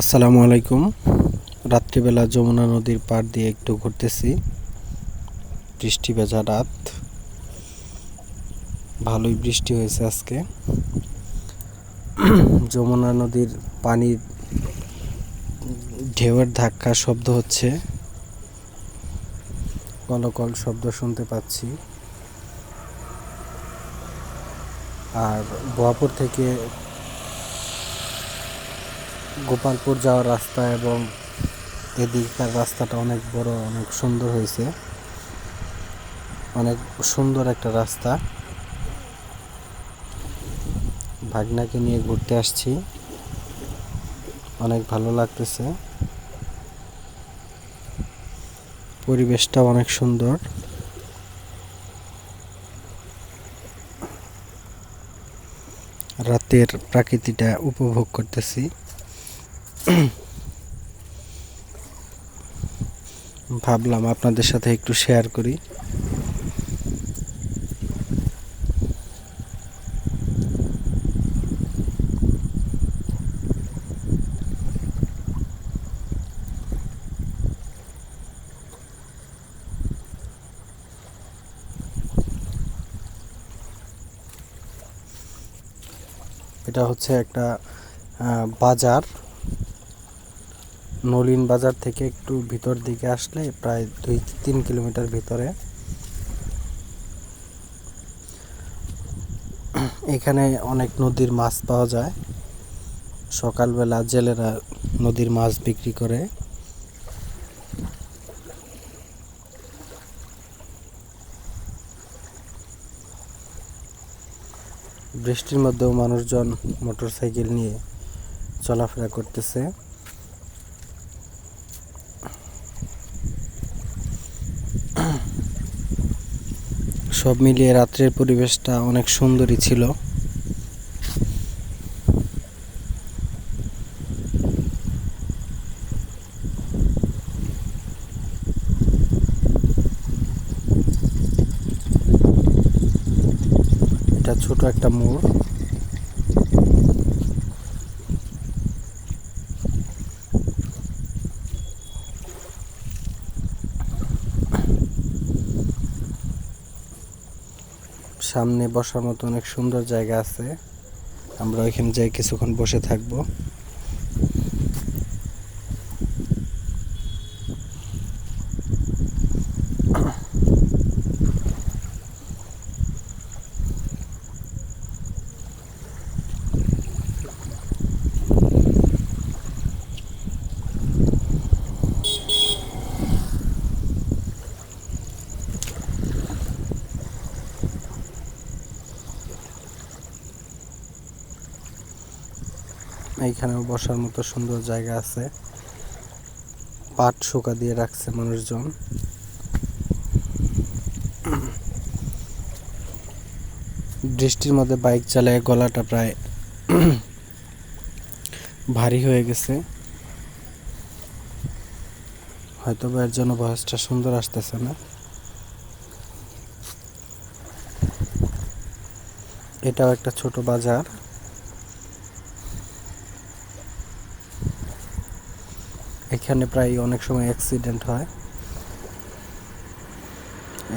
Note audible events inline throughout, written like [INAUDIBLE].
আসসালামু আলাইকুম। রাত্রিবেলা যমুনা নদীর পাড় দিয়ে একটু ঘুরতেছি। বৃষ্টি ভেজা রাত। ভালোই বৃষ্টি হয়েছে আজকে। যমুনা নদীর পানির ঢেউয়ের ধাক্কা শব্দ হচ্ছে। কলকল শব্দ শুনতে পাচ্ছি। আর বোয়াপুর থেকে গোপালপুর যাওয়ার রাস্তা এবং এদিককার রাস্তাটা অনেক বড়, অনেক সুন্দর হয়েছে। অনেক সুন্দর একটা রাস্তা। ভাগনাকে নিয়ে ঘুরতে আসছি। অনেক ভালো লাগতেছে। পরিবেশটা অনেক সুন্দর। রাতের প্রাকৃতিটা উপভোগ করতেছি। [COUGHS] ভাবলাম আপনাদের সাথে একটু শেয়ার করি। এটা হচ্ছে একটা বাজার। নলিন বাজার থেকে একটু ভিতর দিকে আসলে প্রায় দুই তিন কিলোমিটার ভিতরে। এখানে অনেক নদীর মাছ পাওয়া যায়। সকালবেলা জেলেরা নদীর মাছ বিক্রি করে। বৃষ্টির মধ্যেও মানুষজন মোটরসাইকেল নিয়ে চলাফেরা করতেছে। সব মিলিয়ে রাত্রের পরিবেশটা অনেক সুন্দরই ছিল। এটা ছোট একটা মোড়। সামনে বসার মতো অনেক সুন্দর জায়গা আছে। আমরা ওইখানে যাই কিছুক্ষণ বসে থাকব। এইখানেও বসার মতো সুন্দর জায়গা আছে। পাট শুকা দিয়ে রাখছে মানুষজন। বৃষ্টির মধ্যে বাইক চালায় গলাটা প্রায় ভারী হয়ে গেছে। হয়তো বা এর জন্য ভয়েসটা সুন্দর আসতেছে না। এটাও একটা ছোট বাজার। এখানে প্রায় অনেক সময় অ্যাক্সিডেন্ট হয়।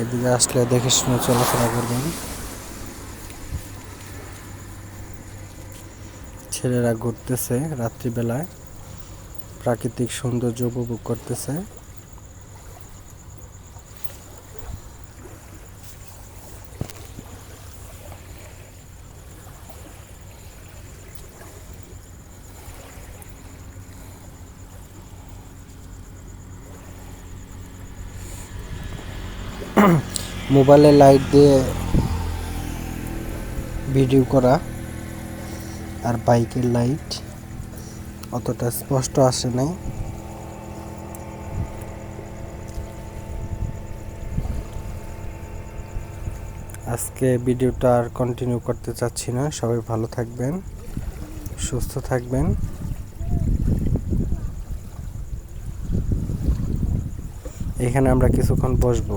এদিকে আসলে দেখে শুনে চলাফেরা করবেন। ছেলেরা ঘুরতেছে রাত্রিবেলায়। প্রাকৃতিক সৌন্দর্য উপভোগ করতেছে। মোবাইলে লাইট দিয়ে ভিডিও করা আর বাইকের লাইট অতটা স্পষ্ট আসে নাই। আজকে ভিডিওটা আর কন্টিনিউ করতে চাচ্ছি না। সবাই ভালো থাকবেন, সুস্থ থাকবেন। এখানে আমরা কিছুক্ষণ বসবো।